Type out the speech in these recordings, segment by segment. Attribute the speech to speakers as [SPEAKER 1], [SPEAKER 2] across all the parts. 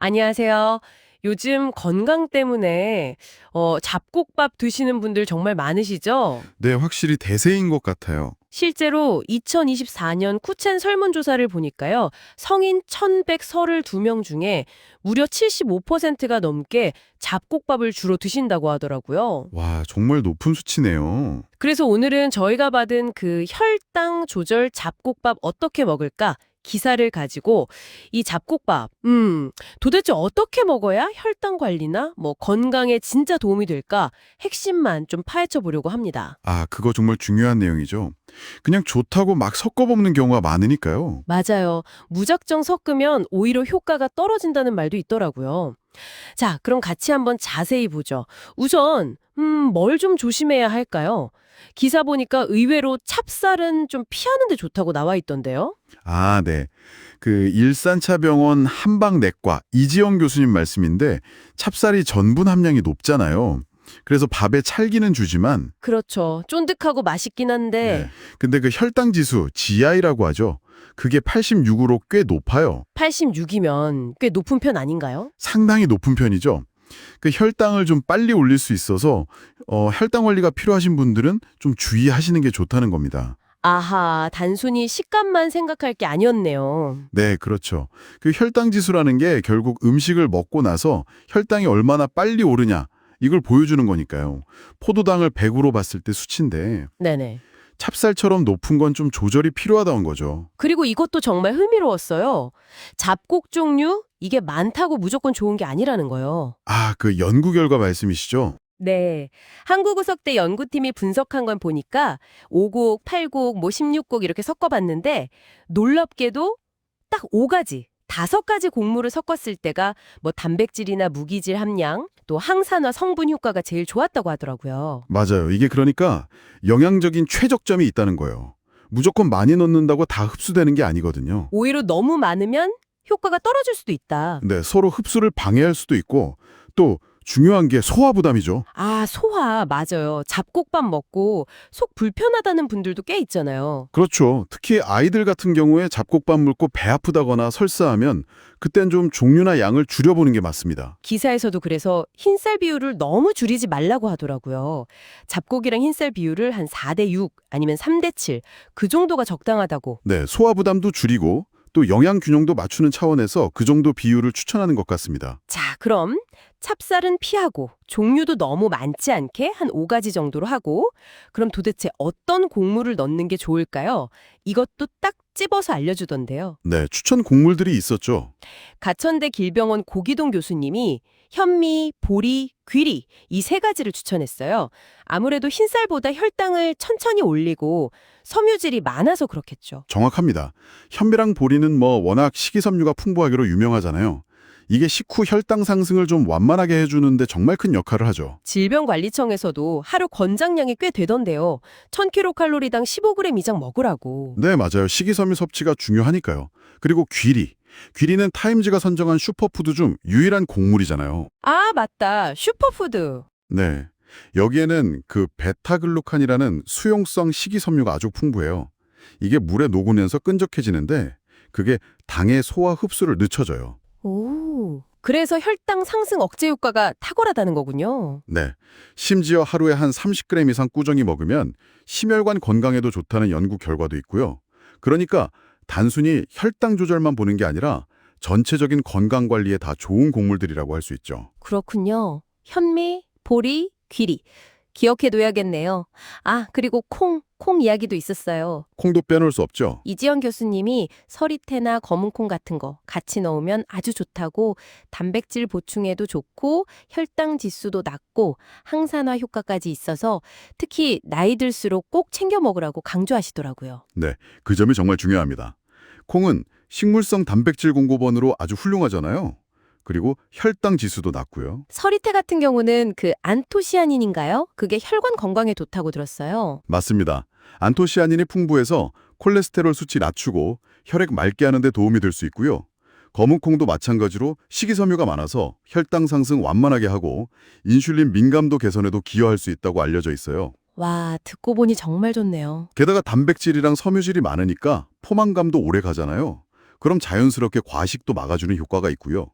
[SPEAKER 1] 안녕하세요. 요즘 건강 때문에 어, 잡곡밥 드시는 분들 정말 많으시죠?
[SPEAKER 2] 네, 확실히 대세인 것 같아요.
[SPEAKER 1] 실제로 2024년 쿠첸 설문조사를 보니까요. 성인 1132명 중에 무려 75%가 넘게 잡곡밥을 주로 드신다고 하더라고요.
[SPEAKER 2] 와, 정말 높은 수치네요.
[SPEAKER 1] 그래서 오늘은 저희가 받은 그 혈당 조절 잡곡밥 어떻게 먹을까 기사를 가지고 이 잡곡밥, 음, 도대체 어떻게 먹어야 혈당 관리나 뭐 건강에 진짜 도움이 될까 핵심만 좀 파헤쳐 보려고 합니다.
[SPEAKER 2] 아, 그거 정말 중요한 내용이죠. 그냥 좋다고 막 섞어 먹는 경우가 많으니까요.
[SPEAKER 1] 맞아요. 무작정 섞으면 오히려 효과가 떨어진다는 말도 있더라고요. 자, 그럼 같이 한번 자세히 보죠. 우선, 음, 뭘 좀 조심해야 할까요? 기사 보니까 의외로 찹쌀은 좀 피하는 데 좋다고 나와 있던데요.
[SPEAKER 2] 아, 네. 그 일산차병원 한방내과 이지영 교수님 말씀인데 찹쌀이 전분 함량이 높잖아요. 그래서 밥에 찰기는 주지만
[SPEAKER 1] 그렇죠. 쫀득하고 맛있긴 한데
[SPEAKER 2] 네. 근데 그 혈당 지수 GI라고 하죠. 그게 86으로 꽤 높아요.
[SPEAKER 1] 86이면 꽤 높은 편 아닌가요?
[SPEAKER 2] 상당히 높은 편이죠. 그 혈당을 좀 빨리 올릴 수 있어서 어, 혈당 관리가 필요하신 분들은 좀 주의하시는 게 좋다는 겁니다.
[SPEAKER 1] 아하, 단순히 식감만 생각할 게 아니었네요.
[SPEAKER 2] 네, 그렇죠. 그 혈당 지수라는 게 결국 음식을 먹고 나서 혈당이 얼마나 빨리 오르냐 이걸 보여주는 거니까요. 포도당을 100으로 봤을 때 수치인데
[SPEAKER 1] 네네.
[SPEAKER 2] 찹쌀처럼 높은 건 좀 조절이 필요하다는 거죠.
[SPEAKER 1] 그리고 이것도 정말 흥미로웠어요. 잡곡 종류 이게 많다고 무조건 좋은 게 아니라는 거예요.
[SPEAKER 2] 아, 그 연구 결과 말씀이시죠?
[SPEAKER 1] 네. 한국우석대 연구팀이 분석한 건 보니까 5곡, 8곡, 뭐 16곡 이렇게 섞어봤는데 놀랍게도 딱 5가지, 5가지 곡물을 섞었을 때가 뭐 단백질이나 무기질 함량, 또 항산화 성분 효과가 제일 좋았다고 하더라고요.
[SPEAKER 2] 맞아요. 이게 그러니까 영양적인 최적점이 있다는 거예요. 무조건 많이 넣는다고 다 흡수되는 게 아니거든요.
[SPEAKER 1] 오히려 너무 많으면 효과가 떨어질 수도 있다.
[SPEAKER 2] 네, 서로 흡수를 방해할 수도 있고 또 중요한 게 소화 부담이죠.
[SPEAKER 1] 아, 소화 맞아요. 잡곡밥 먹고 속 불편하다는 분들도 꽤 있잖아요.
[SPEAKER 2] 그렇죠. 특히 아이들 같은 경우에 잡곡밥 물고 배 아프다거나 설사하면 그땐 좀 종류나 양을 줄여보는 게 맞습니다.
[SPEAKER 1] 기사에서도 그래서 흰쌀 비율을 너무 줄이지 말라고 하더라고요. 잡곡이랑 흰쌀 비율을 한 4대 6 아니면 3대 7 그 정도가 적당하다고.
[SPEAKER 2] 네, 소화 부담도 줄이고 또 영양 균형도 맞추는 차원에서 그 정도 비율을 추천하는 것 같습니다.
[SPEAKER 1] 자, 그럼 찹쌀은 피하고 종류도 너무 많지 않게 한 5가지 정도로 하고 그럼 도대체 어떤 곡물을 넣는 게 좋을까요? 이것도 딱 찝어서 알려주던데요.
[SPEAKER 2] 네, 추천 곡물들이 있었죠.
[SPEAKER 1] 가천대 길병원 고기동 교수님이 현미, 보리, 귀리 이 세 가지를 추천했어요. 아무래도 흰쌀보다 혈당을 천천히 올리고 섬유질이 많아서 그렇겠죠.
[SPEAKER 2] 정확합니다. 현미랑 보리는 뭐 워낙 식이섬유가 풍부하기로 유명하잖아요. 이게 식후 혈당 상승을 좀 완만하게 해주는데 정말 큰 역할을 하죠.
[SPEAKER 1] 질병관리청에서도 하루 권장량이 꽤 되던데요. 1000kcal당 15g 이상 먹으라고.
[SPEAKER 2] 네, 맞아요. 식이섬유 섭취가 중요하니까요. 그리고 귀리. 귀리는 타임즈가 선정한 슈퍼푸드 중 유일한 곡물이잖아요.
[SPEAKER 1] 아, 맞다. 슈퍼푸드.
[SPEAKER 2] 네. 여기에는 그 베타글루칸이라는 수용성 식이섬유가 아주 풍부해요. 이게 물에 녹으면서 끈적해지는데 그게 당의 소화 흡수를 늦춰줘요.
[SPEAKER 1] 오. 그래서 혈당 상승 억제 효과가 탁월하다는 거군요.
[SPEAKER 2] 네. 심지어 하루에 한 30g 이상 꾸준히 먹으면 심혈관 건강에도 좋다는 연구 결과도 있고요. 그러니까 단순히 혈당 조절만 보는 게 아니라 전체적인 건강 관리에 다 좋은 곡물들이라고 할 수 있죠.
[SPEAKER 1] 그렇군요. 현미, 보리, 귀리. 기억해둬야겠네요. 아, 그리고 콩, 콩 이야기도 있었어요.
[SPEAKER 2] 콩도 빼놓을 수 없죠.
[SPEAKER 1] 이지영 교수님이 서리태나 검은콩 같은 거 같이 넣으면 아주 좋다고 단백질 보충에도 좋고 혈당 지수도 낮고 항산화 효과까지 있어서 특히 나이 들수록 꼭 챙겨 먹으라고 강조하시더라고요.
[SPEAKER 2] 네, 그 점이 정말 중요합니다. 콩은 식물성 단백질 공급원으로 아주 훌륭하잖아요. 그리고 혈당 지수도 낮고요.
[SPEAKER 1] 서리태 같은 경우는 그 안토시아닌인가요? 그게 혈관 건강에 좋다고 들었어요.
[SPEAKER 2] 맞습니다. 안토시아닌이 풍부해서 콜레스테롤 수치 낮추고 혈액 맑게 하는 데 도움이 될 수 있고요. 검은콩도 마찬가지로 식이섬유가 많아서 혈당 상승 완만하게 하고 인슐린 민감도 개선에도 기여할 수 있다고 알려져 있어요.
[SPEAKER 1] 와, 듣고 보니 정말 좋네요.
[SPEAKER 2] 게다가 단백질이랑 섬유질이 많으니까 포만감도 오래 가잖아요. 그럼 자연스럽게 과식도 막아주는 효과가 있고요.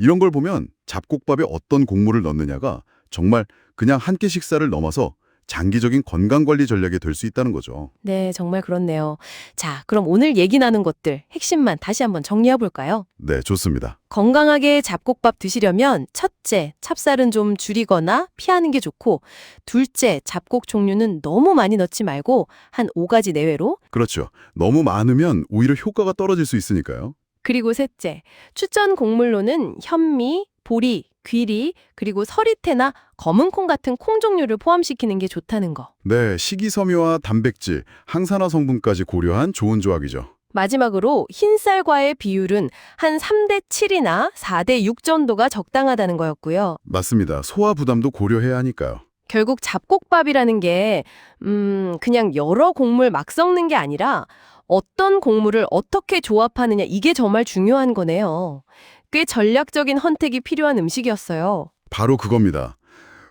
[SPEAKER 2] 이런 걸 보면 잡곡밥에 어떤 곡물을 넣느냐가 정말 그냥 한 끼 식사를 넘어서 장기적인 건강관리 전략이 될 수 있다는 거죠.
[SPEAKER 1] 네, 정말 그렇네요. 자, 그럼 오늘 얘기 나눈 것들 핵심만 다시 한번 정리해 볼까요?
[SPEAKER 2] 네, 좋습니다.
[SPEAKER 1] 건강하게 잡곡밥 드시려면 첫째, 찹쌀은 좀 줄이거나 피하는 게 좋고 둘째, 잡곡 종류는 너무 많이 넣지 말고 한 5가지 내외로
[SPEAKER 2] 그렇죠. 너무 많으면 오히려 효과가 떨어질 수 있으니까요.
[SPEAKER 1] 그리고 셋째, 추천 곡물로는 현미, 보리, 귀리, 그리고 서리태나 검은콩 같은 콩 종류를 포함시키는 게 좋다는 거.
[SPEAKER 2] 네, 식이섬유와 단백질, 항산화 성분까지 고려한 좋은 조합이죠.
[SPEAKER 1] 마지막으로 흰쌀과의 비율은 한 3대 7이나 4대 6 정도가 적당하다는 거였고요.
[SPEAKER 2] 맞습니다. 소화 부담도 고려해야 하니까요.
[SPEAKER 1] 결국 잡곡밥이라는 게, 음, 그냥 여러 곡물 막 섞는 게 아니라 어떤 곡물을 어떻게 조합하느냐, 이게 정말 중요한 거네요. 꽤 전략적인 선택이 필요한 음식이었어요.
[SPEAKER 2] 바로 그겁니다.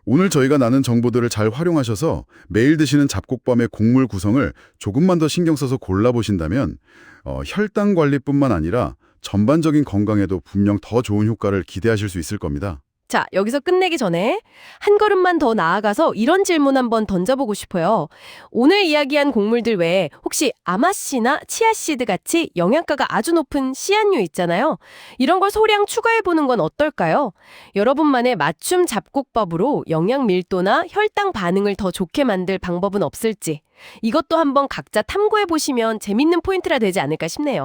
[SPEAKER 2] 오늘 저희가 나눈 정보들을 잘 활용하셔서 매일 드시는 잡곡밤의 곡물 구성을 조금만 더 신경 써서 골라보신다면 어, 혈당 관리뿐만 아니라 전반적인 건강에도 분명 더 좋은 효과를 기대하실 수 있을 겁니다.
[SPEAKER 1] 자, 여기서 끝내기 전에 한 걸음만 더 나아가서 이런 질문 한번 던져보고 싶어요. 오늘 이야기한 곡물들 외에 혹시 아마씨나 치아씨드 같이 영양가가 아주 높은 씨앗류 있잖아요. 이런 걸 소량 추가해보는 건 어떨까요? 여러분만의 맞춤 잡곡밥으로 영양 밀도나 혈당 반응을 더 좋게 만들 방법은 없을지 이것도 한번 각자 탐구해보시면 재밌는 포인트라 되지 않을까 싶네요.